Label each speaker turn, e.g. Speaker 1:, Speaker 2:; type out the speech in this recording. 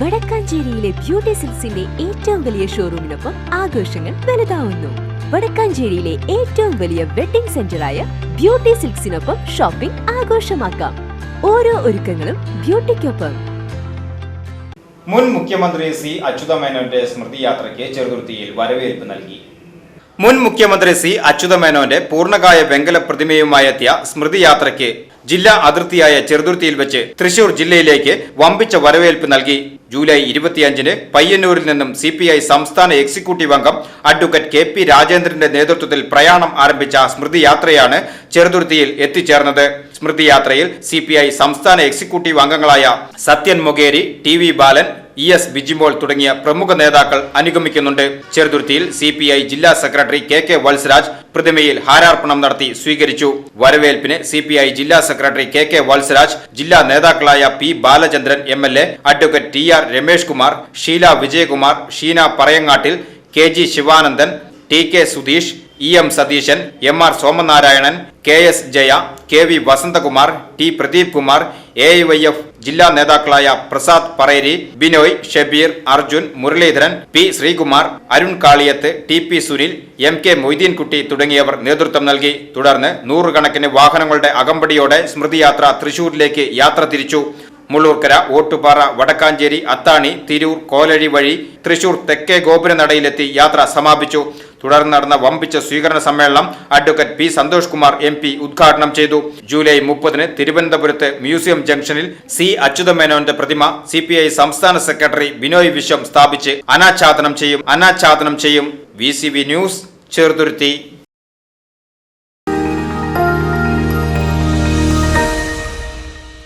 Speaker 1: വടക്കാഞ്ചേരിയിലെ beauty സിൽസിന്റെ ഏറ്റവും വലിയ ഷോറൂമിനൊപ്പം ആഘോഷങ്ങൾ വലുതാവുന്നു. വടക്കാഞ്ചേരിയിലെ ഏറ്റവും വലിയ വെഡിംഗ് സെന്ററായ ബ്യൂട്ടി സിൽക്സിനൊപ്പം ഷോപ്പിംഗ് ആഘോഷമാക്കാം. ഓരോ ഒരുക്കങ്ങളും ബ്യൂട്ടിക്കൊപ്പം.
Speaker 2: മുൻ മുഖ്യമന്ത്രി സി. അച്യുത മേനോന്റെ സ്മൃതി യാത്രയ്ക്ക് ചെറുതുരുത്തിയിൽ വരവേൽപ്പ് നൽകി. മുൻ മുഖ്യമന്ത്രി സി. അച്യുത മേനോന്റെ പൂർണകായ വെങ്കല പ്രതിമയുമായി എത്തിയ സ്മൃതി യാത്രയ്ക്ക് ജില്ലാ അതിർത്തിയായ ചെറുതുരുത്തിയിൽ വെച്ച് തൃശൂർ ജില്ലയിലേക്ക് വമ്പിച്ച വരവേൽപ്പ് നൽകി. ജൂലൈ ഇരുപത്തിയഞ്ചിന് പയ്യന്നൂരിൽ നിന്നും സി പി ഐ സംസ്ഥാന എക്സിക്യൂട്ടീവ് അംഗം അഡ്വക്കേറ്റ് കെ പി രാജേന്ദ്രന്റെ നേതൃത്വത്തിൽ പ്രയാണം ആരംഭിച്ച സ്മൃതിയാത്രയാണ് ചെറുതുരുത്തിയിൽ എത്തിച്ചേർന്നത്. സ്മൃതിയാത്രയിൽ സി സംസ്ഥാന എക്സിക്യൂട്ടീവ് അംഗങ്ങളായ Sathyan Mogeri T Balan E S Bijimol തുടങ്ങിയ പ്രമുഖ നേതാക്കൾ അനുഗമിക്കുന്നുണ്ട്. ചെറുതുരുത്തിയിൽ സി പി ഐ ജില്ലാ സെക്രട്ടറി കെ കെ വത്സരാജ് പ്രതിമയിൽ ഹാരാർപ്പണം നടത്തി സ്വീകരിച്ചു. വരവേൽപ്പിന് സി പി ഐ ജില്ലാ സെക്രട്ടറി കെ കെ വത്സരാജ് ജില്ലാ നേതാക്കളായ P Balachandran M L A advocate T R Ramesh Kumar Sheela Vijayakumar Sheena Parayangattil K G Sivanandan T K Sudheesh E M Satheesan M R Somanarayanan K S Jaya K V Vasanthakumar T Pradeep Kumar A Y F ജില്ലാ നേതാക്കളായ Prasad Pareri Binoy Shabeer Arjun Muraleedharan P Sreekumar Arun Kaliyath T P Sunil M K Moideenkutty തുടങ്ങിയവർ നേതൃത്വം നൽകി. തുടർന്ന് നൂറുകണക്കിന് വാഹനങ്ങളുടെ അകമ്പടിയോടെ സ്മൃതിയാത്ര തൃശൂരിലേക്ക് യാത്ര തിരിച്ചു. മുള്ളൂർക്കര ഓട്ടുപാറ വടക്കാഞ്ചേരി അത്താണി തിരൂർ കോലഴി വഴി തൃശൂർ തെക്കേ ഗോപുരനടയിലെത്തി യാത്ര സമാപിച്ചു. തുടർന്ന് നടന്ന വമ്പിച്ച സ്വീകരണ സമ്മേളനം advocate P Santhosh Kumar M P ഉദ്ഘാടനം ചെയ്തു. ജൂലൈ മുപ്പതിന് തിരുവനന്തപുരത്ത് മ്യൂസിയം ജംഗ്ഷനിൽ സി അച്യുതമേനോന്റെ പ്രതിമ സി സംസ്ഥാന സെക്രട്ടറി ബിനോയ് വിശ്വം സ്ഥാപിച്ച് അനാച്ഛാദനം ചെയ്യും. അനാച്ഛാദനം ചെയ്യും. V news Cheruthuruthy.